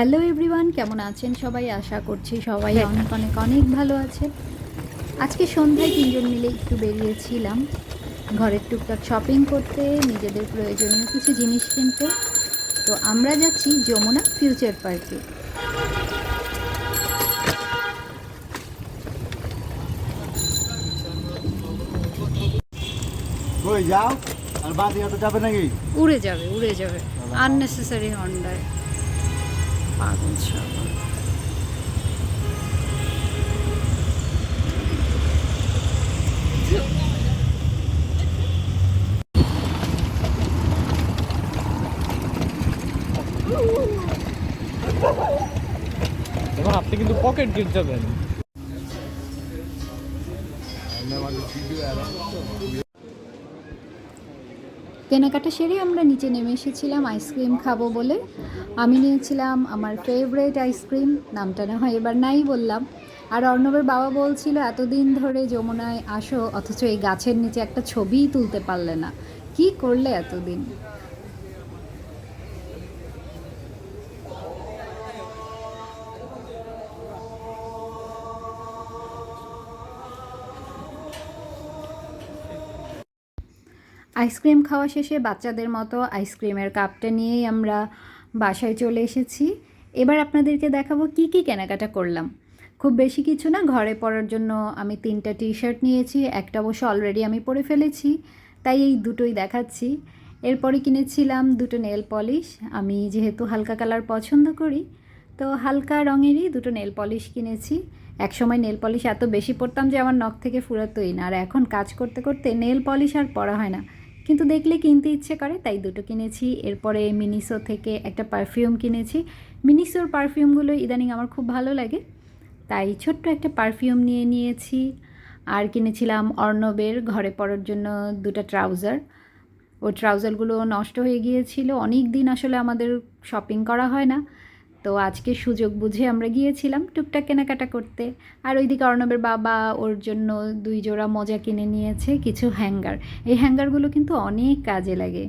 Hello everyone কেমন আছেন সবাই? আশা করছি সবাই অনেক অনেক অনেক ভালো আছে। আজকে সন্ধ্যায় তিনজন মিলে একটু বেরিয়েছিলাম ঘরের টুকটাক শপিং করতে নিজেদের প্রয়োজনীয় কিছু জিনিস কিনতে। তো আমরা যাচ্ছি যমুনা ফিউচার পার্কে যাও? আর বাদি তো যাবে নাকি? উড়ে যাবে উড়ে যাবে। আননেসেসারি হন্ডায় পাগল সব। এবং আপনি কিন্তু পকেট গেট যাবেন কেনাকাটা সেরে আমরা নিচে নেমে এসেছিলাম আইসক্রিম খাব বলে। আমি নিয়েছিলাম আমার ফেভারেট আইসক্রিম, নামটা না হয় এবার নাই বললাম। আর অর্ণবের বাবা বলছিল, এতদিন ধরে যমুনায় আসো, অথচ এই গাছের নিচে একটা ছবিই তুলতে পারলে না। কি করলে এতদিন? আইসক্রিম খাওয়া শেষে বাচ্চাদের মতো আইসক্রিমের কাপটা নিয়েই আমরা বাসায় চলে এসেছি। এবার আপনাদেরকে দেখাবো কি কি কেনাকাটা করলাম। খুব বেশি কিছু না, ঘরে পরার জন্য আমি তিনটা টি শার্ট নিয়েছি, একটা অবশ্য অলরেডি আমি পরে ফেলেছি, তাই এই দুটোই দেখাচ্ছি। এরপরে কিনেছিলাম দুটো নেল পলিশ আমি যেহেতু হালকা কালার পছন্দ করি, তো হালকা রঙেরই দুটো নেল পলিশ কিনেছি। একসময় নেল পলিশ এত বেশি পরতাম যে আমার নখ থেকে ফুরাতোই না, আর এখন কাজ করতে করতে নেল পলিশ আর পরা হয় না। কিন্তু দেখলে কিনতে ইচ্ছে করে, তাই দুটো কিনেছি। এরপরে মিনিসো থেকে একটা পারফিউম কিনেছি। মিনিসোর পারফিউমগুলো ইদানিং আমার খুব ভালো লাগে, তাই ছোট্ট একটা পারফিউম নিয়ে নিয়েছি। আর কিনেছিলাম অর্ণবের ঘরে পরার জন্য দুটো ট্রাউজার। ও ট্রাউজারগুলো নষ্ট হয়ে গিয়েছিল অনেক দিন আসলে আমাদের শপিং করা হয় না। তো আজকে সুযোগ বুঝে আমরা গিয়েছিলাম টুকটাক কেনাকাটা করতে। আর ওইদিকে অর্ণবের বাবা ওর জন্য দুই জোড়া মজা কিনে নিয়েছে কিছু হ্যাঙ্গার। এই হ্যাঙ্গারগুলো কিন্তু অনেক কাজে লাগে।